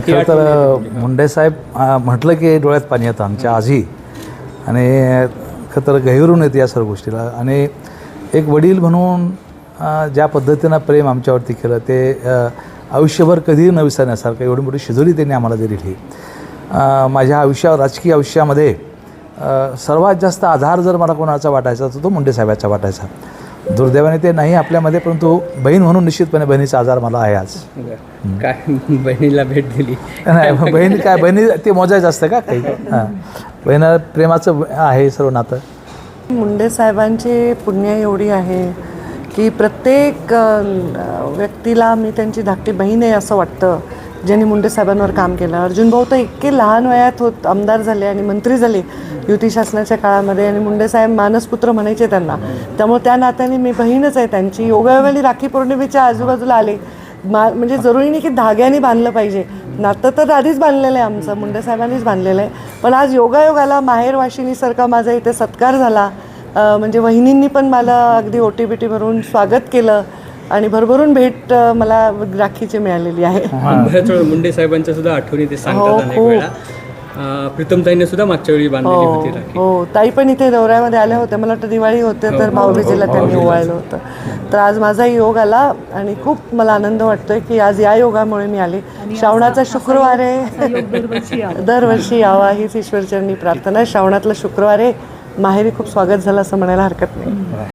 खरं तर मुंडे साहेब म्हटलं की डोळ्यात पाणी येतं आमच्या आजही आणि खरं तर गहिरून येते या सर्व गोष्टीला. आणि एक वडील म्हणून ज्या पद्धतीनं प्रेम आमच्यावरती केलं ते आयुष्यभर कधीही न विसरण्यासारखं एवढी मोठी शिजोरी त्यांनी आम्हाला दिली अं, माझ्या आयुष्यावर राजकीय आयुष्यामध्ये सर्वात जास्त आधार जर मला कोणाचा वाटायचा तर तो मुंडे साहेबाचा वाटायचा. दुर्दैवाने ते नाही आपल्यामध्ये परंतु बहीण म्हणून निश्चितपणे बहिणीचा आधार मला आहे आज. काय बहिणीला भेट दिली? नाही बहिणी काय बहिणी ते मोजायचं असतं का काही? हां. बहिण प्रेमाचं आहे सर्व नातं. मुंडे साहेबांची पुण्य एवढी आहे की प्रत्येक व्यक्तीला मी त्यांची धाकटी बहीण आहे असं वाटतं. ज्यांनी मुंडे साहेबांवर काम केलं. अर्जुन भाऊ तर इतके लहान वयात होत आमदार झाले आणि मंत्री झाले युती शासनाच्या काळामध्ये आणि मुंडे साहेब मानसपुत्र म्हणायचे त्यांना. त्यामुळे त्या नात्याने मी बहीणच आहे त्यांची. योगायोगाने राखी पौर्णिमेच्या आजूबाजूला आले. मा म्हणजे जरुरी नाही की धाग्याने बांधलं पाहिजे. नातं तर आधीच बांधलेलं आहे आमचं. मुंडे साहेबांनीच बांधलेलं आहे. पण आज योगायोगाला माहेर वाशिनीसारखा माझा इथे सत्कार झाला. म्हणजे वहिनींनी पण मला अगदी ओटी टी भरून स्वागत केलं. आणि भरभरून भेट मला राखीची मिळालेली आहे. बऱ्याच वेळा मुंडे साहेबांच्या सुद्धा आठवणी ते हो, सांगतात अनेक खूप. वेळा अं, प्रीतमताईने सुद्धा मागच्या वेळी बांधलेली होती राखी. हो. ताई पण इथे दौऱ्यामध्ये आल्या होत्या. मला वाटतं दिवाळी होते तर भाऊबीजेला त्यांनी ओवाळलं होतं. तर आज माझा योग आला आणि खूप मला आनंद वाटतोय की आज या योगामुळे मी आले. श्रावणाचा शुक्रवार आहे. दरवर्षी यावा. हीच ईश्वरचरणी प्रार्थना आहे. श्रावणातला शुक्रवार आहे. माहेरी खूप स्वागत झालं असं म्हणायला हरकत नाही.